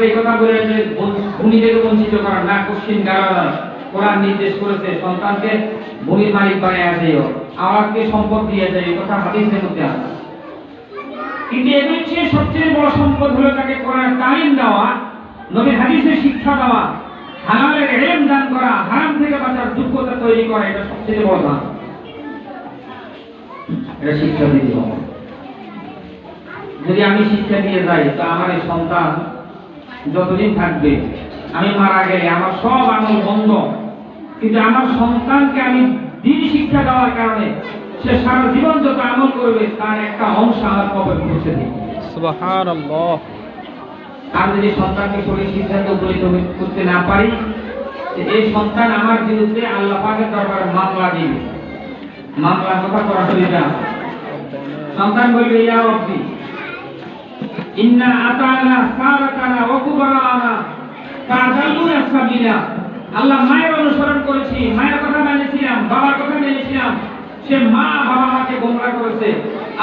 মাত্র এই কথা বলে যে ভূমি থেকে বঞ্চিত করা না, কোশ্চিন গাড়া কোরআন নির্দেশ করেছে, সন্তানকে ভূমির মালিক বানিয়ে দিও। আওয়াজকে সম্পদ দিয়ে যায় এই কথা হাদিসের মধ্যে আছে। কিন্তু এগুলির চেয়ে সবচেয়ে বড় সম্পদ হলো তাকে কোরআন তালিম দেওয়া, নবীর হাদিসের শিক্ষা দেওয়া, হালালের এলেম দান করা, হারাম থেকে বাঁচার যোগ্যতা তৈরি করা, এটা সবচেয়ে বড় দান। এটা শিক্ষা দিতে হবে। যদি আমি শিক্ষা দিয়ে যাই, তো আমার সন্তান যতদিন থাকবে। আমি মারা গেলে আমার সব আমল বন্ধ। কিন্তু আমার সন্তানকে আমি দিন শিক্ষা দেওয়ার কারণে সে সারা জীবন যত আমল করবে তার একটা অংশ আমার কবর পৌঁছে দিই আমি যদি সন্তানকে সঠিক সিদ্ধান্ত উপনীত করতে না পারি এই সন্তান আমার বিরুদ্ধে আল্লাহ পাকের দরবারে মামলা দিবে। মামলা কথা করা যা সন্তান বলবে ইয়া রব্বি ইন্না আতানা সাবিলা আল্লাহ মায়ের অনুসরণ করেছি মায়ের কথা মেনেছিলাম বাবার কথা মেনেছিলাম। সে মা বাবা আমাকে গোমরা করেছে।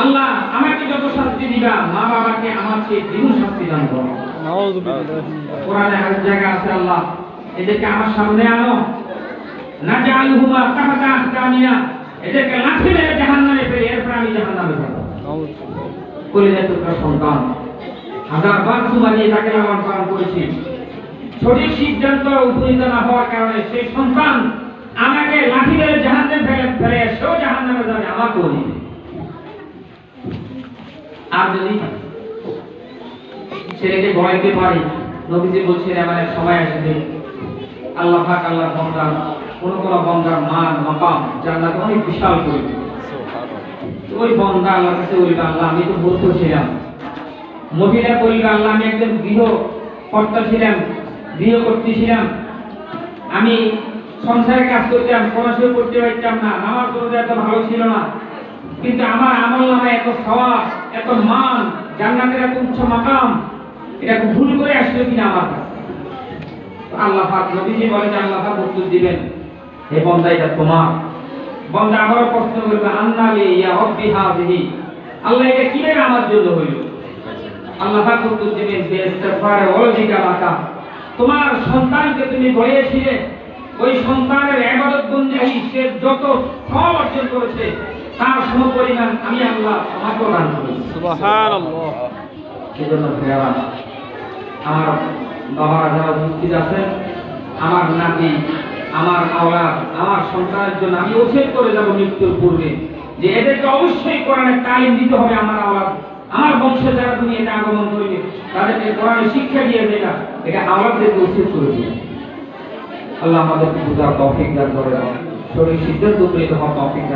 আল্লাহ আমাকে যত শাস্তি দিবা মা বাবাকে আমার চেয়ে দ্বিগুণ শাস্তি দান করো। নাউযু বিল্লাহি কোরআনে আর জায়গা আছে আল্লাহ এদেরকে আমার সামনে আনো। না তাহতা আহকামিয়া এদেরকে লাঠি মেরে জাহান্নামে ফেলে এরপর আমি জাহান্নামে যাব। সন্তান। হাজার বার তাকে লালন পালন করেছি। সঠিক সিদ্ধান্ত উপনীত না হওয়ার কারণে সেই সন্তান আমাকে লাঠি মেরে জাহান্নামে ফেলে ফেলে সেও জাহান্নামে যাবে আমাকেও নিবে আর যদি ছেলেকে বলাইতে পারি, নবীজি বলছেন এক সময় আসবে আল্লাহ পাক আল্লাহ বন্দা কোন কোন বন্দার মান, মাকাম, জান্নাত অনেক বিশাল করবে তো ওই বন্দা আল্লাহর কাছে বলবে, আল্লাহ, আমি তো মূর্খ ছিলাম মহিলা পরিবার আমি একজন গৃহ কর্তা ছিলাম গৃহ কর্ত্রী ছিলাম। আমি সংসারে কাজ করতাম, পড়াশোনা করতে পারতাম না আমার পড়তে এত ভালো ছিল না। কিন্তু আমার আমল নামে এত সওয়াব, এত মান, জান্নাতের এত উচ্চ মাকাম, এটা ভুল করে আসলো কিনা আমার আল্লাহ পাক বলে যে আল্লাহ উত্তর দিবেন, হে বন্দা, এটা তোমার। বন্দা আবারও প্রশ্ন করবে আন্নালি ইয়া রব্বি হাযিহি? আল্লাহ এটা কীভাবে আমার জন্য হইল? আল্লাহ পাক উত্তর দিবেন যে ইস্তিগফারে ওয়াজিকা লাকা। তোমার সন্তানকে তুমি বলেছিলে ওই সন্তানের সে যত অর্জন করেছে তার সমপরিমাণ আমি আল্লাহ তোমাকে দান সুবহানাল্লাহ। ভাইয়ারা আমার বাবারা যারা উপস্থিত আছেন আমার নাতি আমার আওলাদ আমার সন্তানের জন্য আমি ওসেট করে যাব মৃত্যুর পূর্বে যে এদেরকে অবশ্যই কোরআনের তালিম দিতে হবে আমার আওলাদ আমার তুমি এটা আগমন করবে তাদেরকে কোরআন শিক্ষা দিয়ে যেটা এটা আমাদের উচিত করে দিবে আল্লাহ আমাদেরকে বুঝার তৌফিক দান করে শরীর সিদ্ধান্ত উপনীত তোমার তৌফিক দান